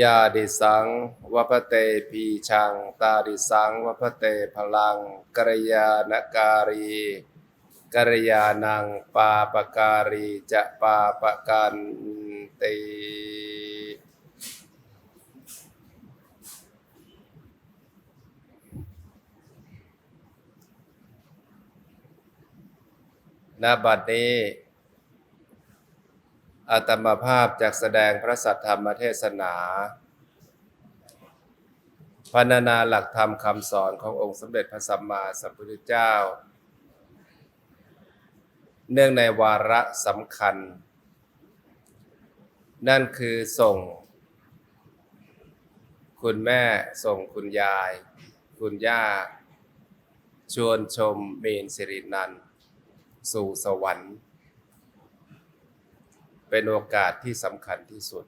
ยาดิสังวัพเตพีชัง ตาดิสังวัพเตพลังกรยานการีกรยานังปาปการีจะปาปกันติณบัดนี้ อาตมาภาพจากแสดงพระสัทธรรมเทศนาพรรณนาหลักธรรมคำสอนขององค์สมเด็จพระสัมมาสัมพุทธเจ้า เนื่องในวาระสำคัญ นั่นคือส่ง คุณแม่ส่งคุณยาย คุณย่า ชวนชมเมนสิรินัน สู่สวรรค์ เป็นโอกาสที่สำคัญที่สุด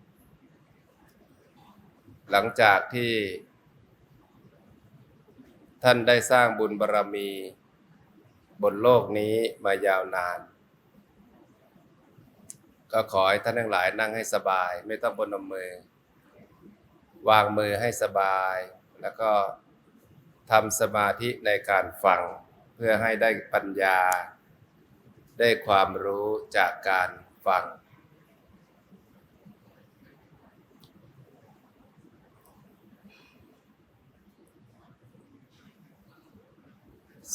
หลังจากที่ ท่านได้สร้างบุญบารรมี บนโลกนี้มายาวนาน ก็ขอให้ท่านทั้งหลายนั่งให้สบาย ไม่ต้องบนมมือ วางมือให้สบาย แล้วก็ทำสมาธิในการฟัง เพื่อให้ได้ปัญญา ได้ความรู้จากการฟัง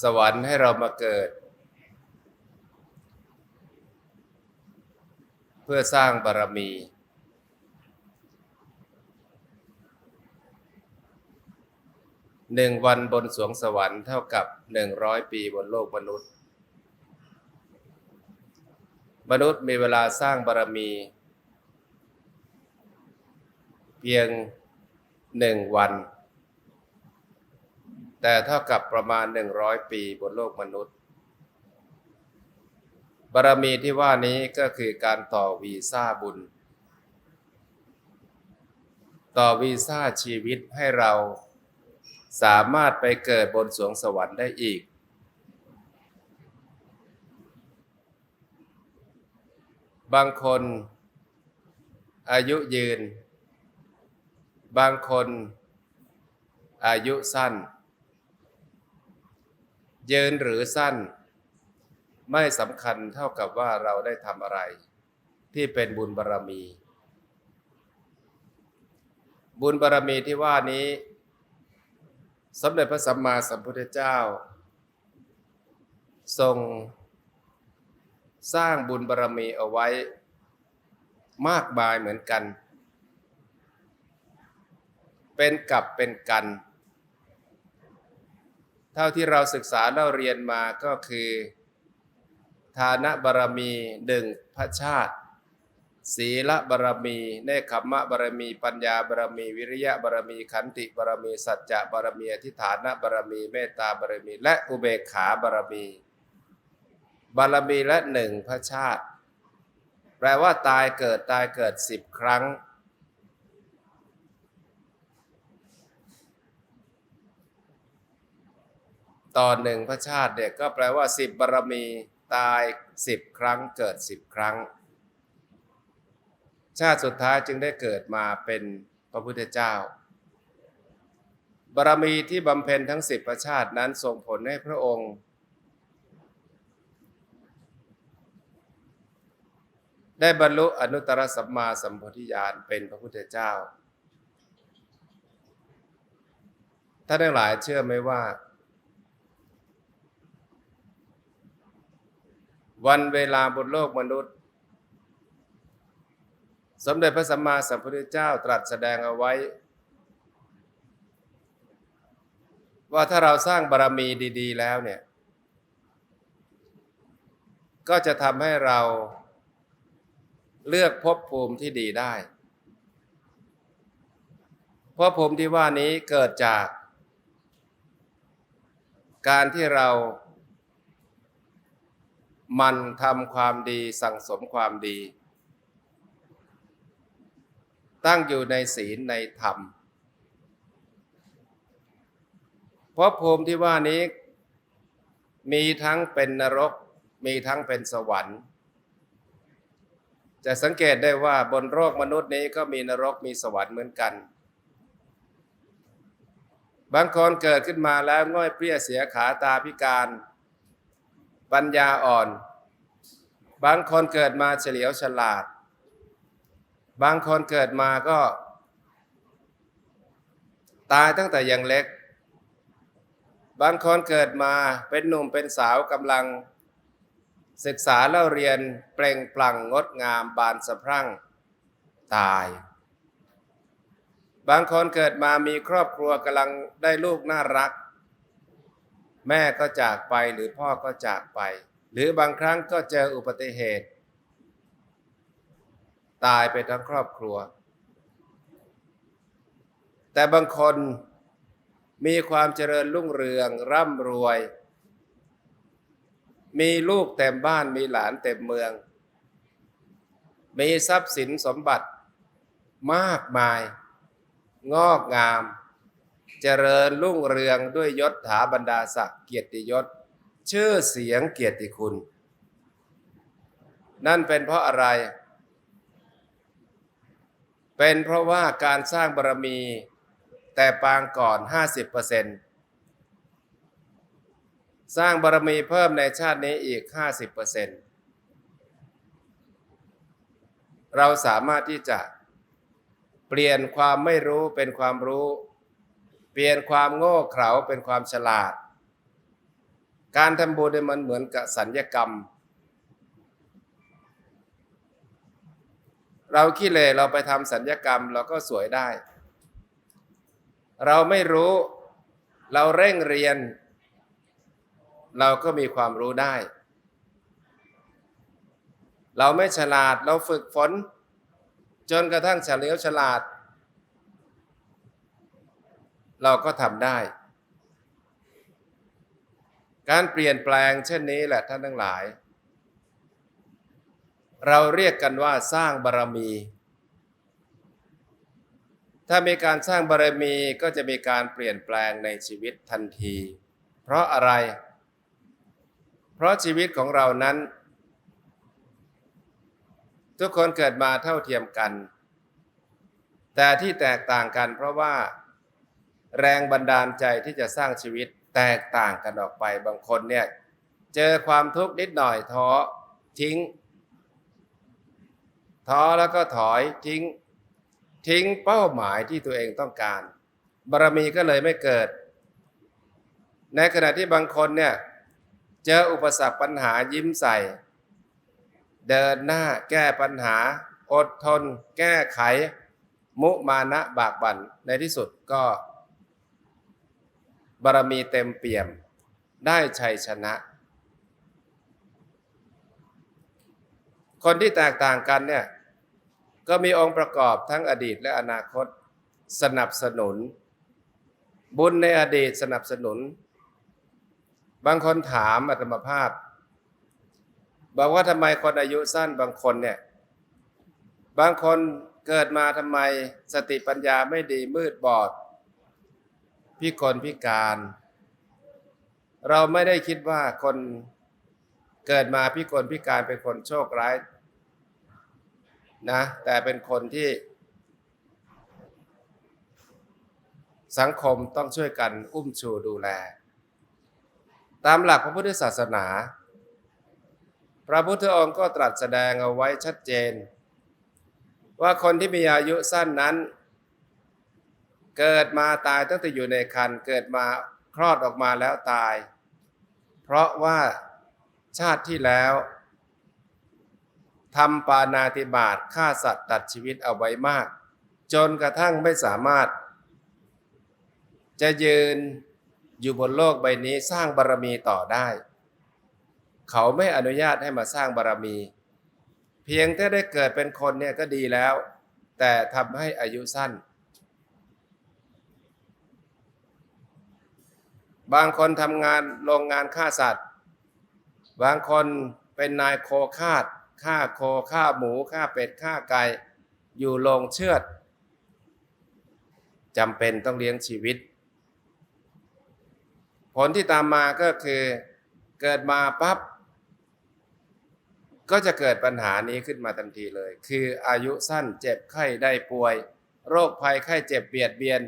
สวรรค์ให้เรามาเกิด เพื่อสร้างบารมี หนึ่งวันบนสวงสวรรค์เท่ากับหนึ่งร้อยปีบนโลกมนุษย์ มนุษย์มีเวลาสร้างบารมี เพียงหนึ่งวัน แต่เท่ากับประมาณ 100 ปีบนโลกมนุษย์ บารมีที่ว่านี้ก็คือการต่อวีซ่าบุญ ต่อวีซ่าชีวิตให้เราสามารถไปเกิดบนสวงสวรรค์ได้อีก บางคนอายุยืน บางคนอายุสั้น ยืนหรือสั้น ไม่สำคัญเท่ากับว่าเราได้ทำอะไร ที่เป็นบุญบารรมี บุญบารรมีที่ว่านี้สมเด็จพระสัมมาสัมพุทธเจ้า ทรง สร้างบุญบารรมีเอาไว้มากมายเหมือนกัน เป็นกับเป็นกัน เท่าที่เราศึกษาเราเรียนมาก็คือ ทานบารมีหนึ่งพระชาติ ศีลบารมีเนคขมะบารมี ปัญญาบารมี วิริยะบารมี ขันติบารมี สัจจะบารมีอธิฐานบารมี เมตตาบารมี และอุเบกขาบารมี บารมีละหนึ่งพระชาติ แปลว่าตายเกิดตายเกิดสิบครั้ง ต่อหนึ่งพระชาติเด็กก็แปลว่าสิบบารมีตายสิบครั้งเกิดสิบครั้ง ชาติสุดท้ายจึงได้เกิดมาเป็นพระพุทธเจ้า บารมีที่บำเพ็ญทั้งสิบประชาตินั้นส่งผลให้พระองค์ ได้บรรลุอนุตตรสัมมาสัมโพธิญาณเป็นพระพุทธเจ้าท่านทั้งหลายเชื่อไหมว่า วันเวลาบนโลกมนุษย์ สมเด็จพระสัมมาสัมพุทธเจ้าตรัสแสดงเอาไว้ ว่าถ้าเราสร้างบารรมีดี ๆ แล้วเนี่ย ก็จะทำให้เราเลือกภพภูมิที่ดีได้ภพภูมิที่ว่านี้เกิดจาก การที่เรา มันทำความดีสั่งสมความดี ตั้งอยู่ในศีลในธรรมเพราะภูมิที่ว่านี้ มีทั้งเป็นนรก มีทั้งเป็นสวรรค์ จะสังเกตได้ว่าบนโลกมนุษย์นี้ก็มีนรกมีสวรรค์เหมือนกัน บางคนเกิดขึ้นมาแล้วง่อยเปรี้ยเสียขาตาพิการ ปัญญาอ่อน บางคนเกิดมาเฉลียวฉลาด บางคนเกิดมาก็ ตายตั้งแต่ยังเล็ก บางคนเกิดมาเป็นหนุ่มเป็นสาวกำลัง ศึกษาเล่าเรียนเปล่งปลั่งงดงามบานสะพรั่งตาย บางคนเกิดมามีครอบครัวกำลังได้ลูกน่ารัก แม่ก็จากไปหรือพ่อก็จากไป หรือบางครั้งก็เจออุบัติเหตุ ตายไปทั้งครอบครัว แต่บางคนมีความเจริญรุ่งเรืองร่ำรวย มีลูกเต็มบ้านมีหลานเต็มเมือง มีทรัพย์สินสมบัติมากมาย งอกงาม เจริญรุ่งเรืองด้วยยศถาบรรดาศักดิ์เกียรติยศ ชื่อเสียงเกียรติคุณ นั่นเป็นเพราะอะไร เป็นเพราะว่าการสร้างบารมีแต่ปางก่อน 50%สร้างบารมีเพิ่มในชาตินี้อีก 50%เราสามารถที่จะเปลี่ยนความไม่รู้เป็นความรู้ เปลี่ยนความโง่เขลาเป็นความฉลาด การทำบุญมันเหมือนกับสัญญกรรม เราขี้เลเราไปทำสัญญกรรมเราก็สวยได้ เราไม่รู้เราเร่งเรียน เราก็มีความรู้ได้ เราไม่ฉลาดเราฝึกฝน จนกระทั่งเฉลียวฉลาด เราก็ทำได้ การเปลี่ยนแปลงเช่นนี้แหละท่านทั้งหลาย เราเรียกกันว่าสร้างบารมี ถ้ามีการสร้างบารมีก็จะมีการเปลี่ยนแปลงในชีวิตทันที เพราะอะไร เพราะชีวิตของเรานั้น ทุกคนเกิดมาเท่าเทียมกัน แต่ที่แตกต่างกันเพราะว่า แรงบันดาลใจที่จะสร้างชีวิตแตกต่างกันออกไปบางคนเนี่ยเจอความทุกข์นิดหน่อยท้อทิ้งท้อแล้วก็ถอยทิ้ง ทิ้งเป้าหมายที่ตัวเองต้องการ บารมีก็เลยไม่เกิด ในขณะที่บางคนเนี่ยเจออุปสรรคปัญหายิ้มใส่ เดินหน้าแก้ปัญหา อดทน แก้ไข มุมานะบากบั่นในที่สุดก็ บารมีเต็มเปี่ยม ได้ชัยชนะ คนที่แตกต่างกันเนี่ย ก็มีองค์ประกอบทั้งอดีตและอนาคตสนับสนุน บุญในอดีตสนับสนุน บางคนถามอัตมภาพ บอกว่าทำไมคนอายุสั้นบางคนเนี่ย บางคนเกิดมาทำไมสติปัญญาไม่ดีมืดบอด พิกลพิการ เราไม่ได้คิดว่าคนเกิดมาพิกลพิการเป็นคนโชคร้ายนะแต่เป็นคนที่ สังคมต้องช่วยกันอุ้มชูดูแล ตามหลักพระพุทธศาสนา พระพุทธองค์ก็ตรัสแสดงเอาไว้ชัดเจน ว่าคนที่มีอายุสั้นนั้น เกิดมาตายตั้งแต่อยู่ในครรภ์เกิดมาคลอดออกมาแล้วตาย เพราะว่าชาติที่แล้วทำปานาติบาตฆ่าสัตว์ตัดชีวิตเอาไว้มาก จนกระทั่งไม่สามารถ จะยืนอยู่บนโลกใบนี้สร้างบารรมีต่อได้ เขาไม่อนุญาตให้มาสร้างบารรมี เพียงแค่ได้เกิดเป็นคนเนี่ยก็ดีแล้ว แต่ทำให้อายุสั้น บางคนทำงานโรงงานฆ่าสัตว์ บางคนเป็นนายโคคาดฆ่าโคฆ่าหมูฆ่าเป็ดฆ่าไก่อยู่โรงเชือดจำเป็นต้องเลี้ยงชีวิต ผลที่ตามมาก็คือเกิดมาปั๊บก็จะเกิดปัญหานี้ขึ้นมาทันทีเลย คืออายุสั้นเจ็บไข้ได้ป่วย โรคภัยไข้เจ็บเบียดเบียน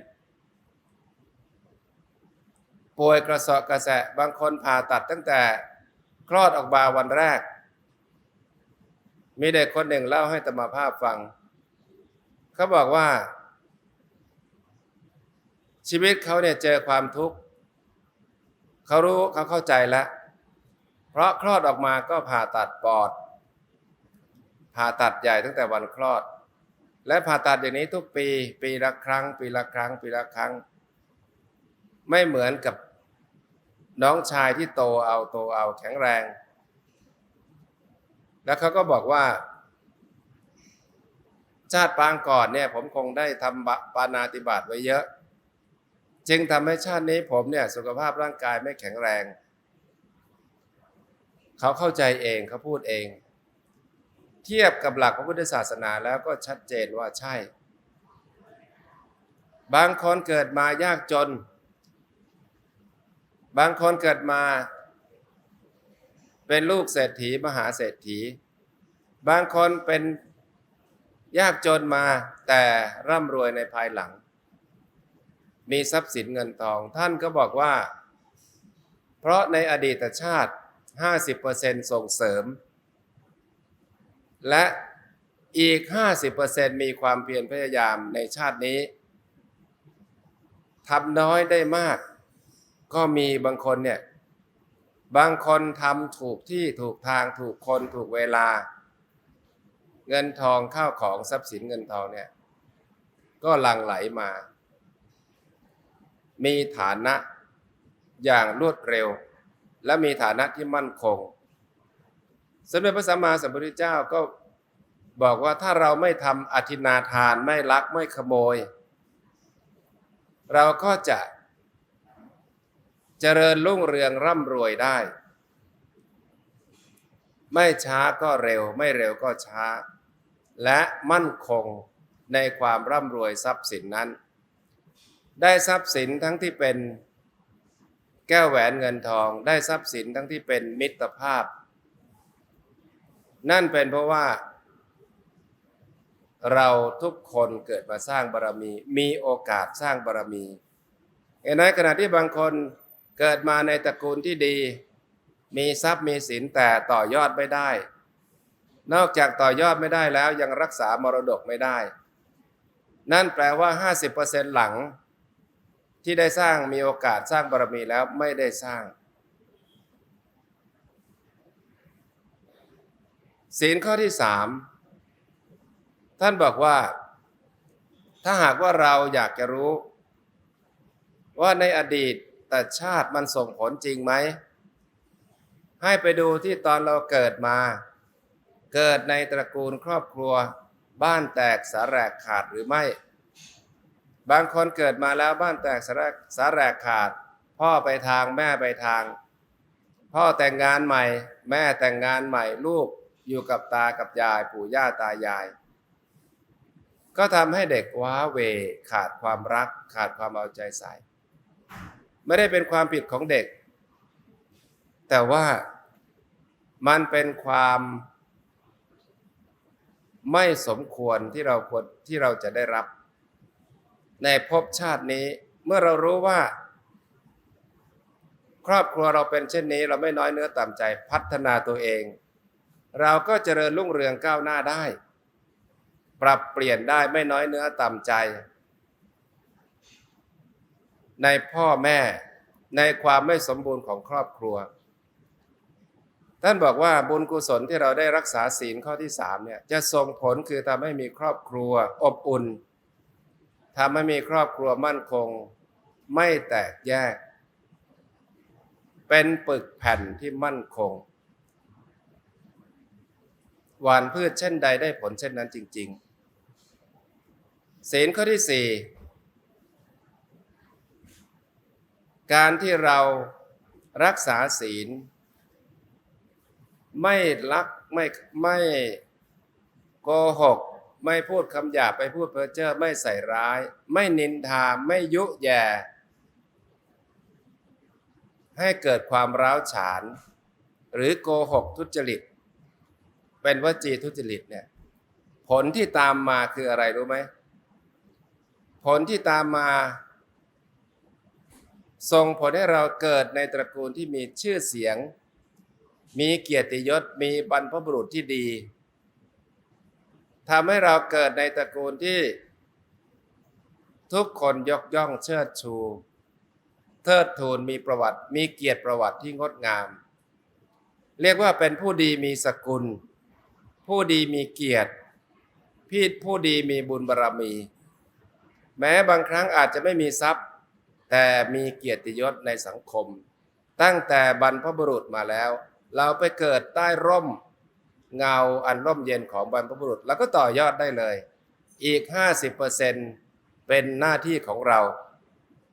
ป่วยกระเสอบกระแสะบางคนผ่าตัดตั้งแต่คลอดออกมาวันแรก มีเด็กคนหนึ่งเล่าให้ตมาภาพฟัง เขาบอกว่า ชีวิตเขาเนี่ยเจอความทุกข์เขารู้เขาเข้าใจแล้ว เพราะคลอดออกมาก็ผ่าตัดปอด ผ่าตัดใหญ่ตั้งแต่วันคลอด และผ่าตัดอย่างนี้ทุกปี ปีละครั้ง ปีละครั้ง ปีละครั้ง ไม่เหมือนกับ น้องชายที่โตเอาโตเอาแข็งแรง แล้วเขาก็บอกว่า ชาติปางก่อนเนี่ยผมคงได้ทำปานาติบาตไว้เยอะ จึงทำให้ชาตินี้ผมเนี่ยสุขภาพร่างกายไม่แข็งแรง เขาเข้าใจเองเขาพูดเอง เทียบกับหลักพระพุทธศาสนาแล้วก็ชัดเจนว่าใช่ บางคนเกิดมายากจน บางคนเกิดมา เป็นลูกเศรษฐีมหาเศรษฐี บางคนเป็นยากจนมาแต่ร่ำรวยในภายหลัง มีทรัพย์สินเงินทอง ท่านก็บอกว่า เพราะในอดีตชาติ 50%ส่งเสริม และอีก 50%มีความเพียรพยายามในชาตินี้ทำน้อยได้มาก ก็มีบางคนเนี่ย บางคนทำถูกที่ถูกทางถูกคนถูกเวลา เงินทองข้าวของทรัพย์สินเงินทองเนี่ย ก็หลั่งไหลมา มีฐานะอย่างรวดเร็ว และมีฐานะที่มั่นคงสมเด็จพระสัมมาสัมพุทธเจ้าก็บอกว่าถ้าเราไม่ทำอธินาทานไม่ลักไม่ขโมย เราก็จะ เจริญรุ่งเรืองร่ำรวยได้ ไม่ช้าก็เร็วไม่เร็วก็ช้า และมั่นคงในความร่ำรวยทรัพย์สินนั้น ได้ทรัพย์สินทั้งที่เป็นแก้วแหวนเงินทอง ได้ทรัพย์สินทั้งที่เป็นมิตรภาพ นั่นเป็นเพราะว่า เราทุกคนเกิดมาสร้างบารมี มีโอกาสสร้างบารมีเห็นไหมขณะที่บางคน เกิดมาในตระกูลที่ดี มีทรัพย์มีสินแต่ต่อยอดไม่ได้ นอกจากต่อยอดไม่ได้แล้วยังรักษามรดกไม่ได้ นั่นแปลว่า 50%หลัง ที่ได้สร้างมีโอกาสสร้างบารมีแล้วไม่ได้สร้างศีลข้อที่สามท่านบอกว่า ถ้าหากว่าเราอยากจะรู้ ว่าในอดีต แต่ชาติมันส่งผลจริงไหม ให้ไปดูที่ตอนเราเกิดมา เกิดในตระกูลครอบครัว บ้านแตกสาแรกขาดหรือไม่ บางคนเกิดมาแล้วบ้านแตกสาแรกสาแรกขาด พ่อไปทางแม่ไปทาง พ่อแต่งงานใหม่ แม่แต่งงานใหม่ลูกอยู่กับตากับยายปู่ย่าตายาย ก็ทำให้เด็กว้าเหวขาดความรัก ขาดความเอาใจใส่ ไม่ได้เป็นความผิดของเด็ก แต่ว่ามันเป็นความไม่สมควรที่เราควรที่เราจะได้รับ ในภพชาตินี้เมื่อเรารู้ว่า ครอบครัวเราเป็นเช่นนี้ เราไม่น้อยเนื้อต่ำใจพัฒนาตัวเอง เราก็เจริญรุ่งเรืองก้าวหน้าได้ ปรับเปลี่ยนได้ไม่น้อยเนื้อต่ำใจ ในพ่อแม่ในความไม่สมบูรณ์ของครอบครัว ท่านบอกว่าบุญกุศลที่เราได้รักษาศีลข้อที่สามเนี่ยจะส่งผลคือทำให้มีครอบครัวอบอุ่นทำให้มีครอบครัวมั่นคง ไม่แตกแยก เป็นปึกแผ่นที่มั่นคงหวานพืชเช่นใดได้ผลเช่นนั้นจริง ๆ ศีลข้อที่สี่ การที่เรารักษาศีล ไม่ลักไม่ไม่โกหก ไม่พูดคำหยาบไปพูดเพ้อเจ้อไม่ใส่ร้าย ไม่นินทาไม่ยุแย่ให้เกิดความร้าวฉาน หรือโกหกทุจริต เป็นวจีทุจริตเนี่ยผลที่ตามมาคืออะไรรู้ไหมผลที่ตามมา ส่งผลให้เราเกิดในตระกูลที่มีชื่อเสียง มีเกียรติยศ มีบรรพบุรุษที่ดีทำให้เราเกิดในตระกูลที่ ทุกคนยกย่องเชิดชู เทิดทูนมีประวัติ มีเกียรติประวัติที่งดงาม เรียกว่าเป็นผู้ดีมีสกุล ผู้ดีมีเกียรติพี่ผู้ดีมีบุญบารรมี แม้บางครั้งอาจจะไม่มีทรัพย์ แต่มีเกียรติยศในสังคม ตั้งแต่บรรพบุรุษมาแล้ว เราไปเกิดใต้ร่ม เงาอันร่มเย็นของบรรพบุรุษ แล้วก็ต่อยอดได้เลย อีก 50%เป็นหน้าที่ของเรา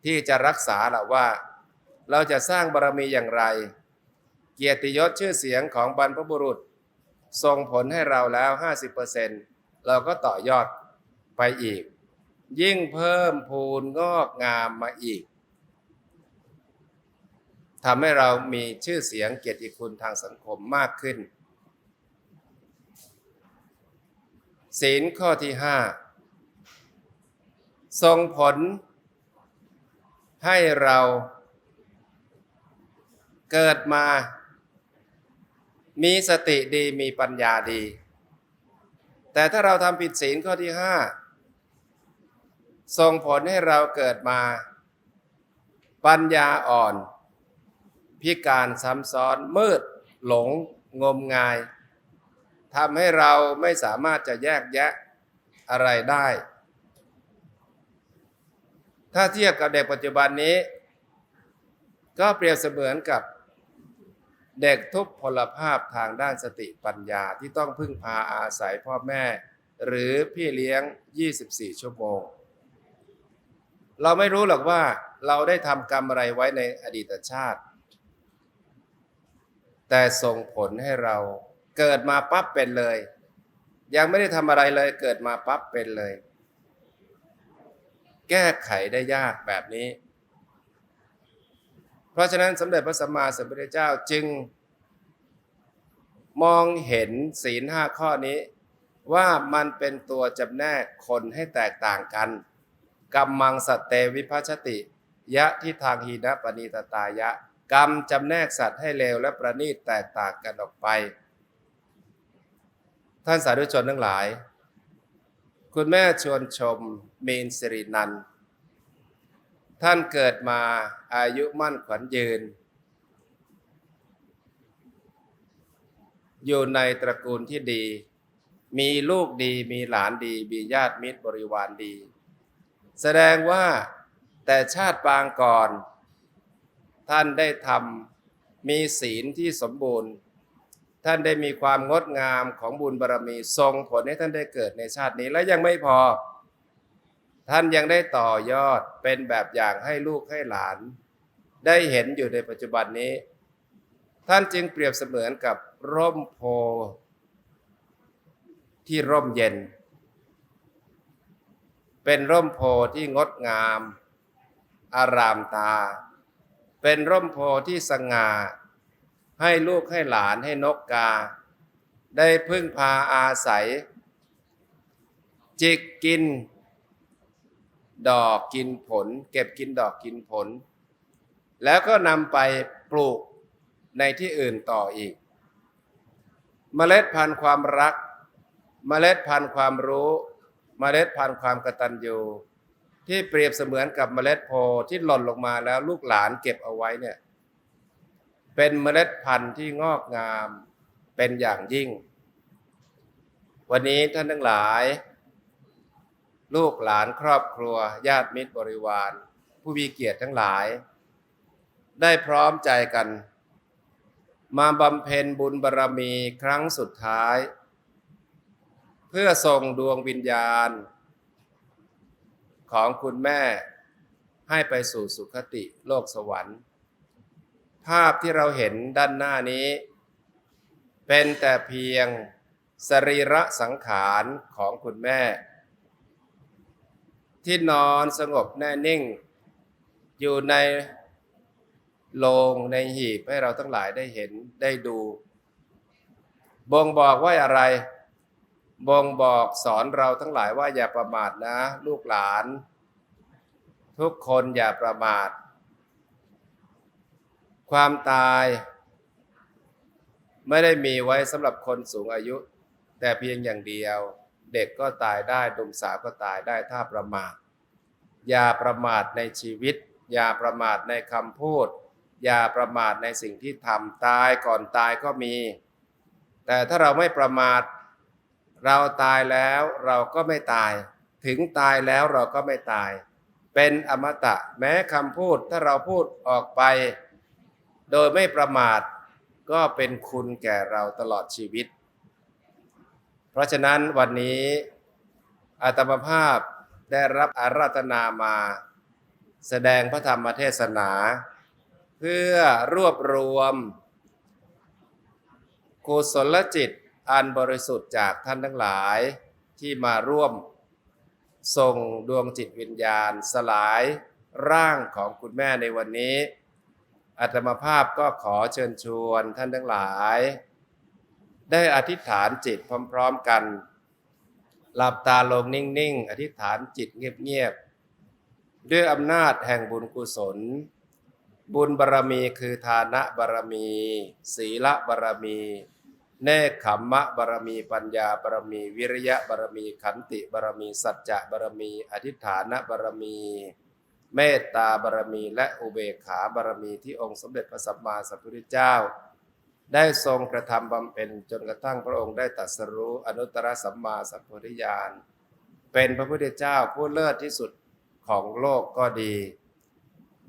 ที่จะรักษาละว่า เราจะสร้างบารมีอย่างไร เกียรติยศชื่อเสียงของบรรพบุรุษส่งผลให้เราแล้ว 50%เราก็ต่อยอดไปอีก ยิ่งเพิ่มพูนงอกงามมาอีกทำให้เรามีชื่อเสียงเกียรติคุณทางสังคมมากขึ้น ศีลข้อที่ห้าส่งผล ให้เราเกิดมา มีสติดีมีปัญญาดี แต่ถ้าเราทำผิดศีลข้อที่ห้า ส่งผลให้เราเกิดมา ปัญญาอ่อน พิการซ้ำซ้อนมืด หลง งมงายทำให้เราไม่สามารถจะแยกแยะอะไรได้ ถ้าเทียบกับเด็กปัจจุบันนี้ ก็เปรียบเสมือนกับเด็กทุพพลภาพทางด้านสติปัญญาที่ต้องพึ่งพาอาศัยพ่อแม่ หรือพี่เลี้ยง 24 ชั่วโมง เราไม่รู้หรอกว่าเราได้ทำกรรมอะไรไว้ในอดีตชาติ แต่ส่งผลให้เราเกิดมาปั๊บเป็นเลย ยังไม่ได้ทำอะไรเลย เกิดมาปั๊บเป็นเลย แก้ไขได้ยากแบบนี้ เพราะฉะนั้นสมเด็จพระสัมมาสัมพุทธเจ้าจึง มองเห็นศีลห้าข้อนี้ ว่ามันเป็นตัวจำแนกคนให้แตกต่างกัน กรรมมังสัตเตวิพัชติ ยะที่ทางหีนะปณีตตายะ กรรมจำแนกสัตว์ให้เลวและประณีตแตกต่างกันออกไป ท่านสาธุชนทั้งหลาย คุณแม่ชวนชมมีนสิรินัน ท่านเกิดมาอายุมั่นขวัญยืน อยู่ในตระกูลที่ดีมีลูกดีมีหลานดี มีญาติมิตรบริวารดี แสดงว่าแต่ชาติปางก่อน ท่านได้ทำมีศีลที่สมบูรณ์ ท่านได้มีความงดงามของบุญบารรมีทรงผลให้ท่านได้เกิดในชาตินี้และยังไม่พอ ท่านยังได้ต่อยอดเป็นแบบอย่างให้ลูกให้หลาน ได้เห็นอยู่ในปัจจุบันนี้ ท่านจึงเปรียบเสมือนกับร่มโพธิ์ที่ร่มเย็น เป็นร่มโพธิ์ที่งดงาม อารามตา เป็นร่มโพธิ์ที่สง่า ให้ลูกให้หลานให้นกกา ได้พึ่งพาอาศัย จิกกิน ดอกกินผล เก็บกินดอกกินผล แล้วก็นำไปปลูกในที่อื่นต่ออีก เมล็ดพันธุ์ความรัก เมล็ดพันธุ์ความรู้ เมล็ดพันธุ์ความกตัญญูที่เปรียบเสมือนกับเมล็ดโพธิ์ที่หล่นลงมาแล้วลูกหลานเก็บเอาไว้เนี่ยเป็นเมล็ดพันธุ์ที่งอกงามเป็นอย่างยิ่ง วันนี้ท่านทั้งหลาย ลูกหลานครอบครัว ญาติมิตรบริวาร ผู้มีเกียรติทั้งหลาย ได้พร้อมใจกัน มาบำเพ็ญบุญบารรมีครั้งสุดท้าย พื่อส่งดวงวิญญาณ ของคุณแม่ให้ไปสู่สุคติโลกสวรรค์ ภาพที่เราเห็นด้านหน้านี้ เป็นแต่เพียงสรีระสังขารของคุณแม่ ที่นอนสงบแน่นิ่ง อยู่ในโลงในหีบให้เราทั้งหลายได้เห็นได้ดู บ่งบอกว่าอะไร บ่งบอกสอนเราทั้งหลายว่าอย่าประมาทนะ ลูกหลาน ทุกคนอย่าประมาท ความตาย ไม่ได้มีไว้สำหรับคนสูงอายุ แต่เพียงอย่างเดียว เด็กก็ตายได้หนุ่มสาวก็ตายได้ถ้าประมาท อย่าประมาทในชีวิต อย่าประมาทในคำพูด อย่าประมาทในสิ่งที่ทำตายก่อนตายก็มี แต่ถ้าเราไม่ประมาท เราตายแล้วเราก็ไม่ตาย ถึงตายแล้วเราก็ไม่ตาย เป็นอมตะแม้คำพูดถ้าเราพูดออกไป โดยไม่ประมาท ก็เป็นคุณแก่เราตลอดชีวิต เพราะฉะนั้นวันนี้อาตมาภาพได้รับอาราธนามา แสดงพระธรรมเทศนา เพื่อรวบรวมกุศลจิต อันบริสุทธิ์จากท่านทั้งหลายที่มาร่วมส่งดวงจิตวิญญาณ สลายร่างของคุณแม่ในวันนี้อาตมาภาพก็ขอเชิญชวนท่านทั้งหลาย ได้อธิษฐานจิตพร้อมๆกัน หลับตาลงนิ่งๆ อธิษฐานจิตเงียบๆ ด้วยอำนาจแห่งบุญกุศล บุญบารรมีคือทานะบารรมี ศีลบารรมี เนคขมมะบารมีปัญญาบารมี วิริยะบารมีขันติบารมี สัจจะบารมี อธิษฐานบารมี เมตตาบารมีและอุเบกขาบารรมีที่องค์สมเด็จพระสัมมาสัมพุทธเจ้า ได้ทรงกระทำบำเพ็ญจนกระทั่งพระองค์ได้ตรัสรู้อนุตตรสัมมาสัมพุทธญาณเป็นพระพุทธเจ้าผู้เลิศที่สุดของโลกก็ดี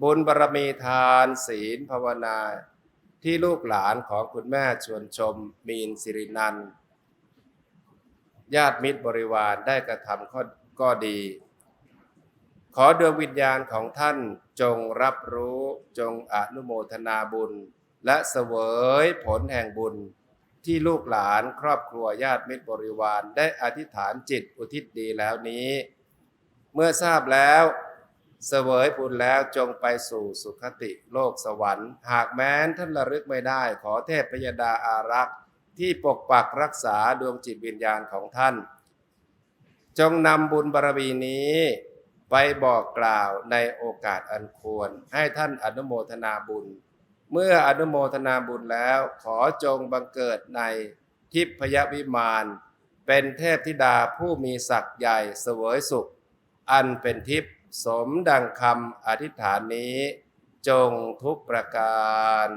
บุญบารมีทานศีลภาวนา ที่ลูกหลานของคุณแม่ชวนชมมีนสิรินันญาติมิตรบริวารได้กระทำก็ก็ดี ขอดวงวิญญาณของท่านจงรับรู้จงอนุโมทนาบุญ และเสวยผลแห่งบุญ ที่ลูกหลานครอบครัวญาติมิตรบริวารได้อธิษฐานจิตอุทิศดีแล้วนี้ เมื่อทราบแล้ว เสวยบุญแล้วจงไปสู่สุคติโลกสวรรค์ หากแม้นท่านระลึกไม่ได้ ขอเทพพยดาอารักษ์ ที่ปกปักรักษาดวงจิตวิญญาณของท่าน จงนำบุญบารมีนี้ไปบอกกล่าวในโอกาสอันควร ให้ท่านอนุโมทนาบุญ เมื่ออนุโมทนาบุญแล้วขอจงบังเกิดในทิพยวิมานเป็นเทพธิดาผู้มีศักย์ใหญ่เสวยสุข อันเป็นทิพย์ สมดังคำอธิษฐานนี้ จงทุกประการ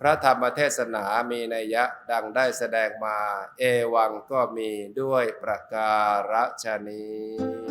พระธรรมเทศนามีนัยยะดังได้แสดงมา เอวังก็มีด้วยประการฉนี้